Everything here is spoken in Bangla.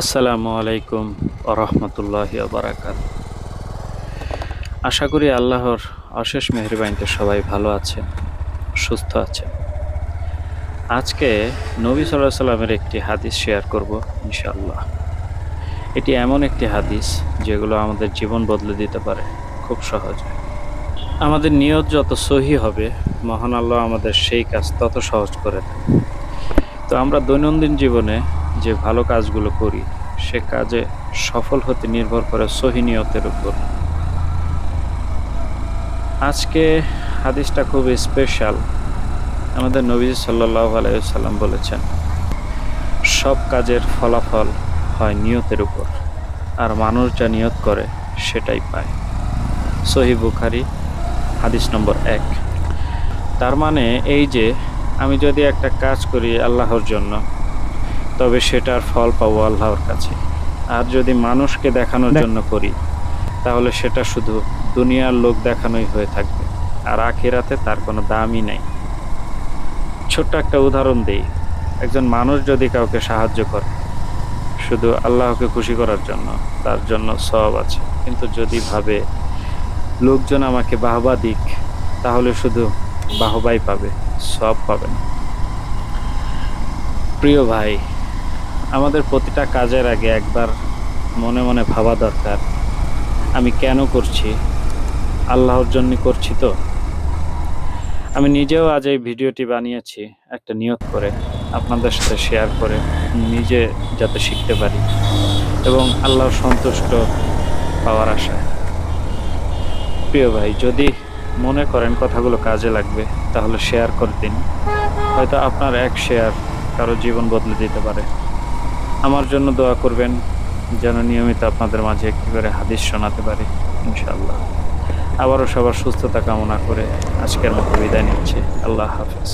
আসসালামু আলাইকুম রহমতুল্লাহ বারাকাত। আশা করি আল্লাহর অশেষ মেহরবানিতে সবাই ভালো আছে সুস্থ আছে আজকে নবী সাল্লাহ সাল্লামের একটি হাদিস শেয়ার করব ইনশাআল্লাহ। এটি এমন একটি হাদিস যেগুলো আমাদের জীবন বদলে দিতে পারে, খুব সহজে। আমাদের নিয়ত যত সহি হবে, মহান আল্লাহ আমাদের সেই কাজ তত সহজ করে দেয় তো আমরা দৈনন্দিন জীবনে যে ভালো কাজগুলো করি, সে কাজে সফল হতে নির্ভর করে সহিনিয়তের উপর। আজকে হাদিসটা খুব স্পেশাল আমাদের নবী সাল্লাহ আলাইসাল্লাম বলেছেন, সব কাজের ফলাফল হয় নিয়তের উপর, আর মানুষ যা নিয়ত করে সেটাই পায়। সহি বুখারি, হাদিস নম্বর এক। তার মানে এই যে আমি যদি একটা কাজ করি আল্লাহর জন্য তবে সেটার ফল পাবো আল্লাহর কাছে। আর যদি মানুষকে দেখানোর জন্য করি তাহলে সেটা শুধু দুনিয়ার লোক দেখানোই হয়ে থাকবে আর আখিরাতে তার কোনো দামই নেই। ছোট্ট একটা উদাহরণ দিই। একজন মানুষ যদি কাউকে সাহায্য করে শুধু আল্লাহকে খুশি করার জন্য তার জন্য সব আছে। কিন্তু যদি ভাবে লোকজন আমাকে বাহবা দিক তাহলে শুধু বাহবাই পাবে। সব পাবে না প্রিয় ভাই, আমাদের প্রতিটা কাজের আগে একবার মনে মনে ভাবা দরকার, আমি কেন করছি? আল্লাহর জন্য করছি তো? আমি নিজেও আজ এই ভিডিওটি বানিয়েছি, একটা নিয়োগ করে, আপনাদের সাথে শেয়ার করে, নিজে যাতে শিখতে পারি এবং আল্লাহর সন্তুষ্ট পাওয়ার আশায়। প্রিয় ভাই, যদি মনে করেন কথাগুলো কাজে লাগবে, তাহলে শেয়ার করে দিন। হয়তো আপনার এক শেয়ার কারও জীবন বদলে দিতে পারে। আমার জন্য দোয়া করবেন, যেন নিয়মিত আপনাদের মাঝে একটি করে হাদিস শোনাতে পারি ইনশাল্লাহ আবারও সবার সুস্থতা কামনা করে আজকের মতো বিদায় নিচ্ছে। আল্লাহ হাফেজ।